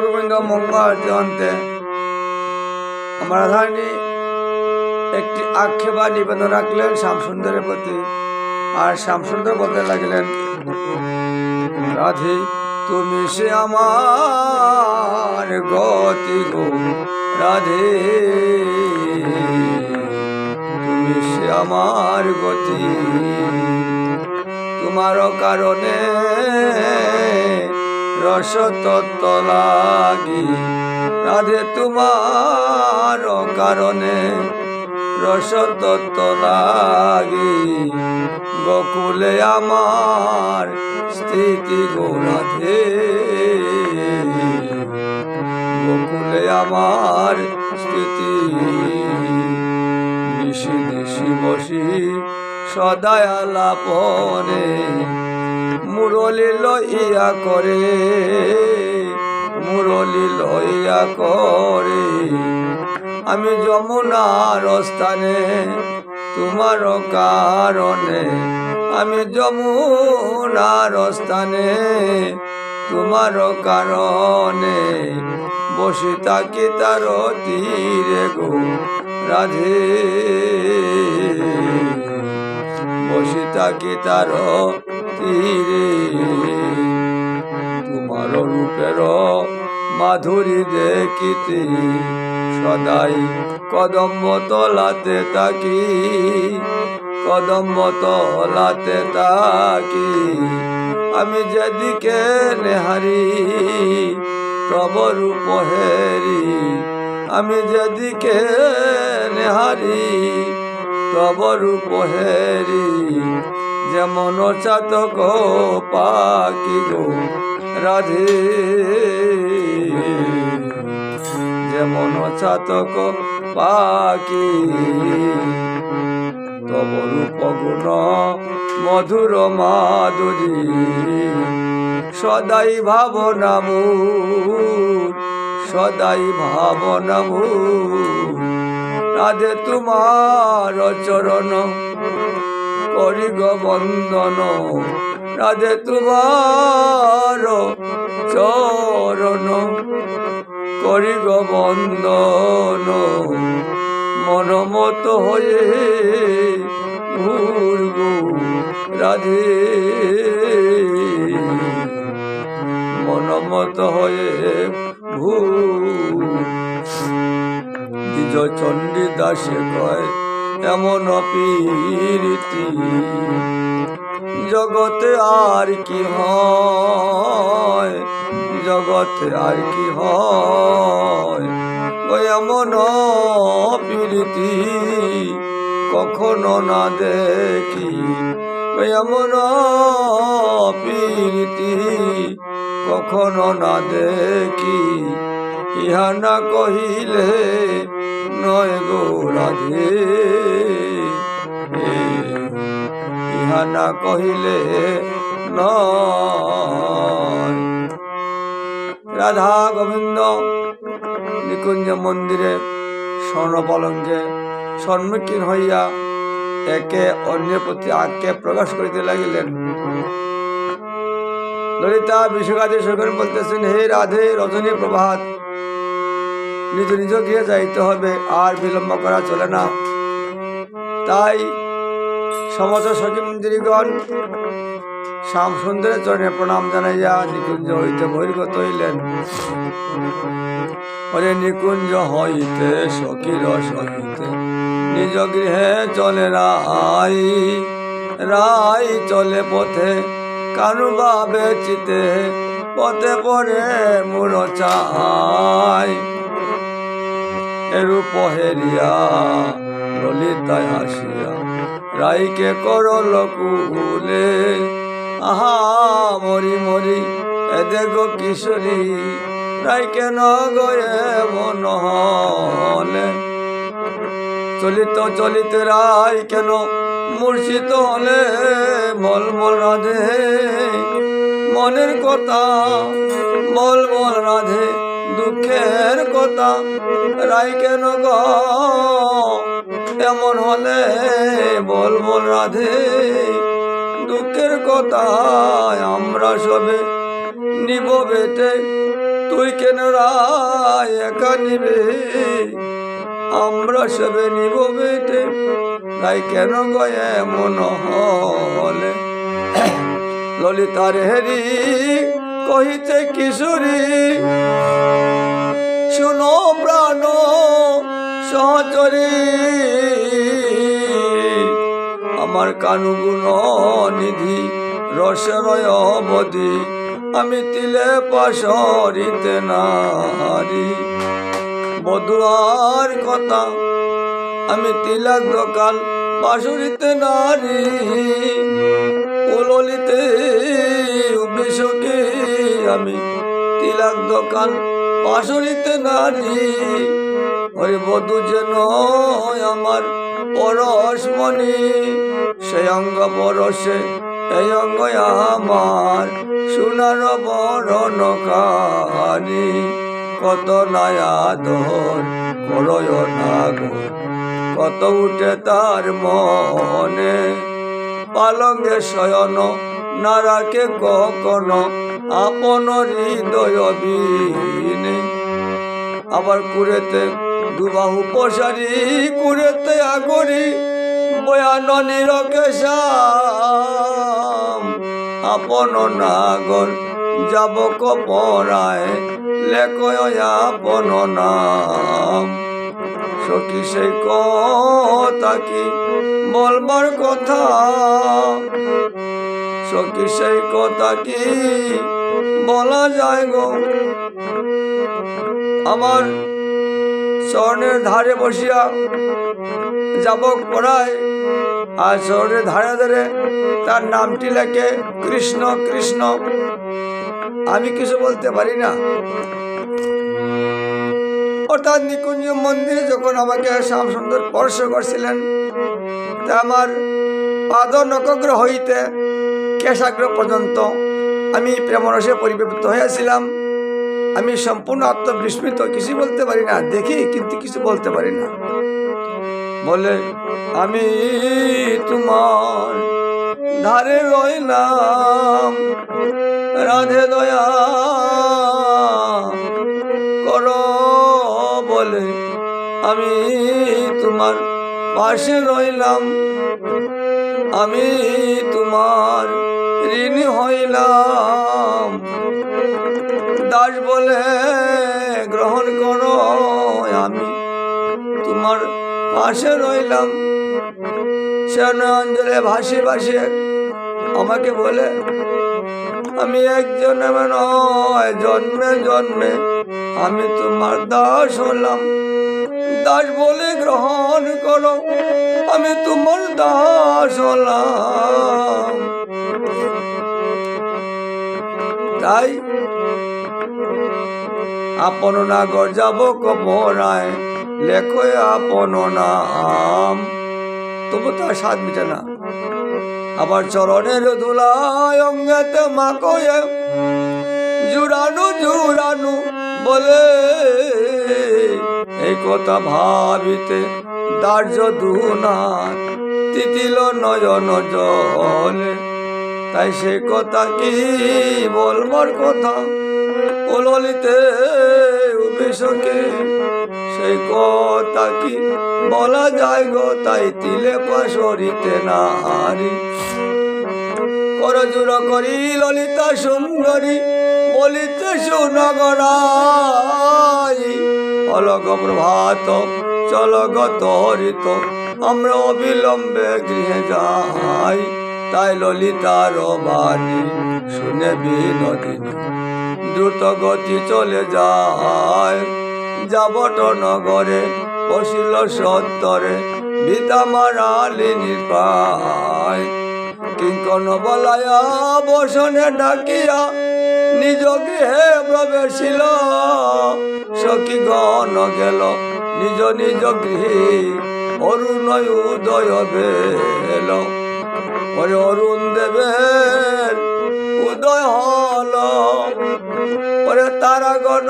গোবিন্দ মঙ্গল জয়ন্তে। আমার একটি আক্ষেপা নিবেদন রাখলেন শ্যামসুন্দরের প্রতি। আর শ্যামসুন্দর বলতে লাগলেন, রাধে, তুমি সে আমার গতি গো। রাধে, তুমি সে আমার গতি। তোমার কারণে রস তত্ত্ব লাগি। রাধে তোমার কারণে রস তত্ত্ব লাগি। গোকুলে আমার স্থিতি গো রাধে। গোকুলে আমার স্থিতি নিশি নিশি বসি সদায় আলাপনে মুরলি লইয়া করে, মুরলি লইয়া করে। আমি যমুনার স্থানে, তোমার কারণে। আমি যমুনার স্থানে, তোমার কারণে। বসে থাকি তার তীরে গো রাধে। বসে থাকি তার তোমার রূপের মাধুরী দেখিতে সদাই কদম্ব তলাতে তাকি কদম্ব তলাতে তাকি আমি যেদিকে নেহারি, তব রূপ হেরি। আমি যেদিকে নেহারি, তব রূপ হেরি। যেমন চাতক পাকি গো, রাধে। যেমন চাতক পাকি তব রূপ গুণ মধুর মাধুরী। সদাই ভাবনা মূর সদাই ভাবনা মূর রাধে তোমার চরণ করি গো বন্দন। রাধে তোমার চরণ। করি গো বন্দন মনমত হয়ে ঘুরব রাধে। মনমত হয়ে ঘুর। দ্বিজ চণ্ডী দাসে কয় এমন পীরিতি জগতে আর কি হয়? জগতে আর কি হয়? এমন পীরিতি কখনো না দেখি। এমন পীরিতি কখনো না দেখি। ইহা না কহিলে নয় গো রাধে। ইহা না কহিলে রাধা গোবিন্দ, নিকুঞ্জ মন্দিরে স্বর্ণপলঙ্কে সম্মুখীন হইয়া একে অন্যের প্রতি আক্ষেপ প্রকাশ করিতে লাগিলেন। ললিতা বিশ্বকাজে সরকার বলতেছেন, হে রাধে রজনী প্রভাত নিজ নিজ গিয়ে যাইতে হবে, আর বিলম্ব করা চলে না। তাই সমস্ত সখী মন্দিরগণ শ্যাম সুন্দরের চরণে প্রণাম জানাইয়া নিকুঞ্জ হইতে বহির্গত হইলেন। ওরে নিকুঞ্জ হইতে, সখীর সহিতে নিজ গৃহে চলে রাই রাই চলে পথে কানুবা বেচিতে, পথে পরে মুর চাই এরূপ হেরিয়া ললিতায় আসিয়া রাইকে করল কুলে। আহা, মরি মরি এ দেখো কিশোরী, রাইকে ন গয়ে মন হলে চলিত, চলিতে রাই কেন মূর্ছিত হলে? মল মল রাধে, মনের কথা মল মল রাধে। দুঃখের কথা রাই কেন গ? এমন হলে বল রাধে, দুঃখের কথা আমরা সবে নিব বেটে। তুই কেন রায় একা নিবে? আমরা সবে নিব বেটে। তাই কেন গয়ে মন হলে? ললিতার হেরি কহিতে কিশোরী, শুনো প্রাণ সহচরী, আমার কানুগুণ নিধি রসরয় অবধি আমি তিলে পাশরিতে নারী বধুয়ার কথা, আমি তিলক দোকান পাশরিতে নারী উললিতে বিশ্বকে আমি তিলাক দোকান পাশরিতে নারী। ওই বধু যেন আমার পরশমণি সেই অঙ্গ পরশে, এই অঙ্গ আমার সোনার বরণ কানি কত নয়া দর করয় না কত উঠে তার মনে। পালঙ্গে শয়ন না রাখে কখনো আপন হৃদয় বিনে। আবার কুড়েতে দুবাহু পশারি কুড়েতে আগরি, বয়ান নিরকে শ্যাম আপন নাগর যাব কপরায় লেখয় আপন নাম। সখী সেই কথা কি বলবার কথা? সখী সেই কথা কি বলা যায় গো? আমার স্বর্ণের ধারে বসিয়া যাব পড়ায় আর স্বর্ণের ধারে ধারে তার নামটি লেখে কৃষ্ণ কৃষ্ণ। আমি কিছু বলতে পারি না। অর্থাৎ নিকুঞ্জ মন্দিরে যখন আমাকে শ্যাম সুন্দর স্পর্শ করছিলেন, তা আমার পাদ নকগ্র হইতে কেশাগ্র পর্যন্ত আমি প্রেমরসে পরিবর্তিত হয়েছিলাম। আমি সম্পূর্ণ আত্মবিস্মৃত। কিছু বলতে পারি না। দেখি, কিন্তু কিছু বলতে পারি না। বলে, আমি তোমার ধারে রইলাম। রাধে দয়া কর। বলে, আমি তোমার পাশে রইলাম। আমি তোমার ঋণী হইলাম। দাস বলে, গ্রহণ করো, আমি তোমার পাশে রইলাম। সেন অঞ্চলে ভাসি ভাসে আমাকে বলে, আমি একজন জন্মে জন্মে আমি তোমার দাস হলাম। দাস বলে গ্রহণ করো। আমি তোমার দাস হলাম। তাই আপন নাগর যাব কপরায় লেখো আপন নাম। তবু তার স্বাদ মিটে না। আবার চরণের ধুলায় অঙ্গেতে মাকয়ে জুড়ানু জুড়ানু বলে এই কথা ভাবিতে দার্য দুনাথ তিতিল নয়ন জলে। তাই সে কথা কি বলবার কথা? ওললিতে উবেশকে সেই কথা কি বলা যায় গো? তাই তিলে পাশরিতে নারী করজুর করি ললিতা সুন্দরী বলিতে সুনগরাই অলগ প্রভাত চল গতরিত আমরা অবিলম্বে গৃহে যাই তাই ললিতার বাণী শুনে বিনোদিনী দ্রুত গতি চলে যায়। যাবট নগরে বসিল সত্তরে ভিতা মারালিনী পায় কিঙ্কন বলায়া, বসনে ডাকিয়া নিজ গৃহে প্রবেশিল। সখী গণ গেল, নিজ নিজ গৃহে অরুণ উদয় বেল ওরে অরুণ দেবের উদয় হল, ওরে তারাগণ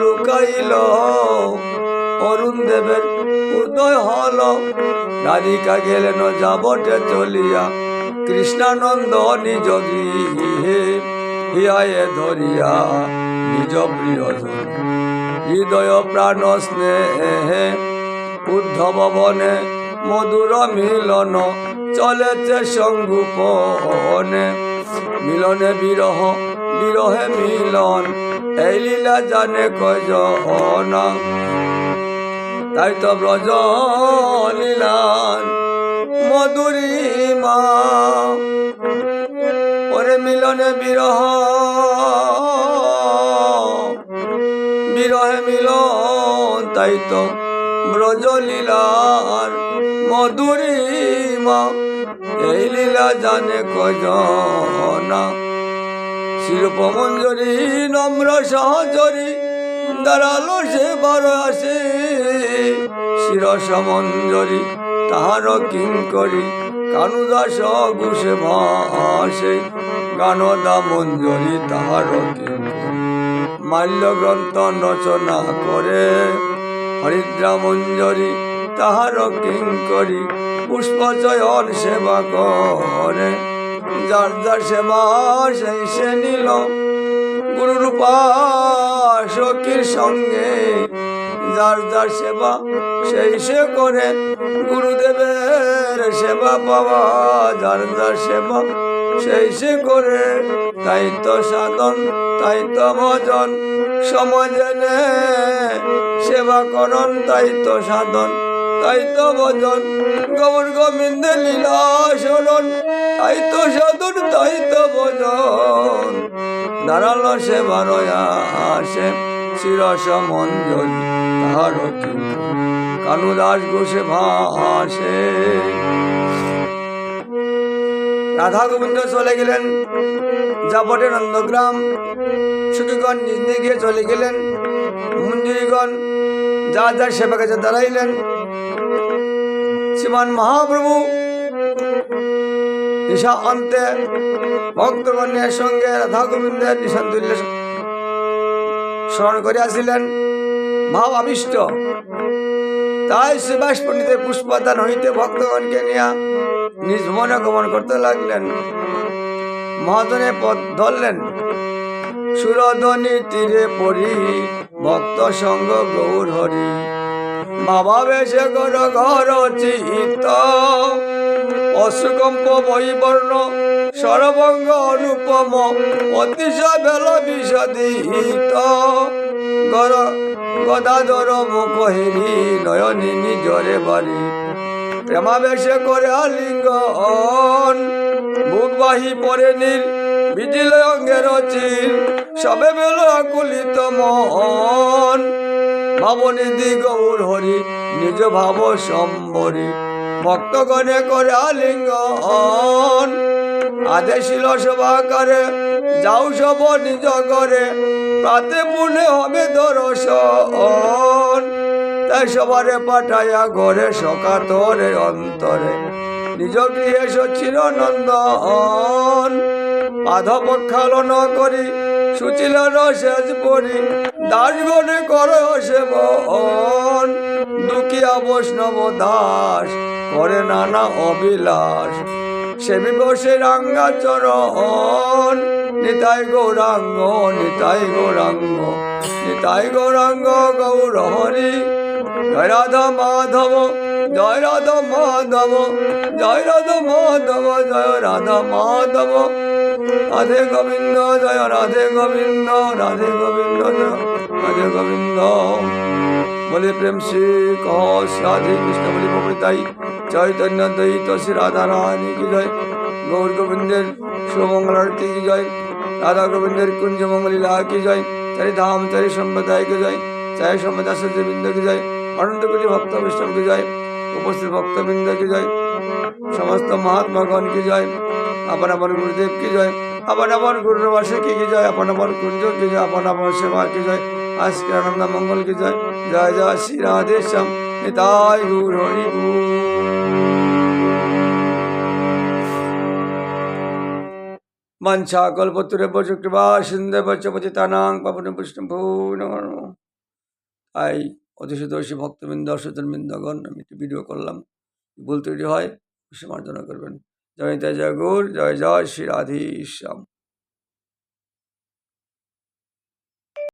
লুকাইল। অরুণ দেবের উদয় হল রাধিকা গেলেন যাবটে চলিয়া। কৃষ্ণানন্দ নিজ গৃহে হিয়ায়ে ধরিয়া নিজ প্রিয়জন হৃদয় প্রাণ স্নেহে উদ্ধব বনে মধুর মিলন চলেছে সঙ্গুপনে মিলনে বিরহ, বিরহে মিলন, এই লীলা জানে কজন তাই তো ব্রজ লীলান মধুরিমা মিলনে বিরহ, বিরহে মিলন, তাই তো ব্রজ লীলার মধুরিমা এই লীলা জানে কজনা শিল্পমঞ্জরি নম্র সহচরী। দাঁড়াল সে বার আসে শিরস মঞ্জরি তাহার কিং করি, কানুদাস ঘুষে ভাসে, গানদা মঞ্জরি তাহার কিং মাল্য গ্রন্থ রচনা করে হরিদ্রা মঞ্জরি তাহার কিং করি পুষ্প চয়ন সেবা করে। যার যার সেবা সেই সে নিল গুরু রূপা সখীর সঙ্গে যার যার সেবা, সেই সে করে। গুরুদেবের সেবা পাওয়া, যার যার সেবা, সেই সে করে। তাই তো সাধন, তাই তো ভজন সমাজনে সেবা করণ, তাই তো সাধন, তাই তো ভজন। গৌর গোবিন্দ লীলা শরণ তাই তো সাধন, তাই তো ভজন। দাঁড়াল সে বারয়া আসে। শিরস তাহার কি কানু দাস ঘোষে ভাসে। রাধা গোবিন্দ চলে গেলেন। জাপটে নন্দগ্রাম সুখীগণ নিজ গিয়ে চলে গেলেন। মঞ্জুরিগণ যা যার সেবা কাছে দাঁড়াইলেন। শ্রীমান মহাপ্রভু নিশা অন্তে ভক্তগণের সঙ্গে রাধা গোবিন্দের নিশান্তুল্য স্মরণ করিয়াছিলেন মাও আবিষ্ট তাই সুভাষ পণ্ডিতের পুষ্পদান হইতে ভক্তগণকে নিয়া নিজ মনে গমন করতে লাগলেন। মহাজনে পথ ধরলেন। সুরধনী তীরে পড়ি ভক্ত সঙ্গ গৌর হরি। বাবা বেশে গর ঘর চিত অশ্বকম্প বৈবর্ণ সরবঙ্গ অনুপম, অতিশয় বেল বিষদিত গর গদাধর মুখ হেরি নয়নী নিজরে বাড়ি প্রেমাবেশে করে আলিঙ্গন বুকবাহী পরে নীল। বিজিল অঙ্গের চির সবে মেল আকুলিত মন। ভাবনিধি গৌর হরি, নিজ ভাব সম্বরী, ভক্তগণে করে আলিঙ্গন। আদেশিল সভা করে, যাও সব নিজ করে প্রাতে পুনে হবে দর্শন। তাই সবারে পাঠাইয়া ঘরে সকাতরে অন্তরে, নিজ গৃহে সচির নন্দন। খালন করি সুচিলন শেষ পড়ি দাসগণে কর সেবন দুঃখিয়া বৈষ্ণব দাস করে নানা অবিলাস সেবি বসে রাঙ্গা চরণ। নিতাই গৌরাঙ্গ নিতাই গৌরাঙ্গ নিতাই গৌরাঙ্গ গৌর হরি রাধা মাধব জয় রাধা মাধব, জয় রাধা মাধব, জয় রাধা মাধব। রাধে গোবিন্দ, জয় রাধে গোবিন্দ রাধে গোবিন্দ রাধে গোবিন্দ। বলে প্রেম শ্রী কস রাধে কৃষ্ণ, বলি প্রভৃতাই চৈতন্য দ্বৈত শ্রী রাধা রানী কি জয়। গৌর গোবিন্দের শুভমঙ্গল আরতি কি জয়। রাধা গোবিন্দের কুঞ্জ মঙ্গলীলা কি জয়। চারি ধাম, চারি সম্প্রদায় কি জয়। চারি সম্প্রদায় সূর্যবৃন্দ কি জয়। অনন্ত কোটি ভক্ত বৈষ্ণব কি জয়। উপস্থিত ভক্তবৃন্দ কি জয়। সমস্ত মহাত্মাগণ কি জয়। আপন আপন গুরুদেব কি জয়। আপন আপন গুরুবাসে কি জয়। আপন আপন কুঞ্জ কি জয়। আপন আপন সেবা কি জয়। আজকে আনন্দ মঙ্গল কি জয়। জয় জয় শ্রী রাধে শ্যাম। নিতাই গুর মঞ্চা কল্পতুরে বচ কৃপা সিন্ধে বচ পতিতানাং পাবন বিষ্ণু ভূ নমো। তাই অতিশদর্শী ভক্তবৃন্দ সচনবৃন্দগণ আমি একটি ভিডিও করলাম। ভুল তৈরি হয়? সমার্জনা মার্জনা করবেন। জয় তাই জয় গৌর, জয় জয় শ্রী রাধি শ্যাম।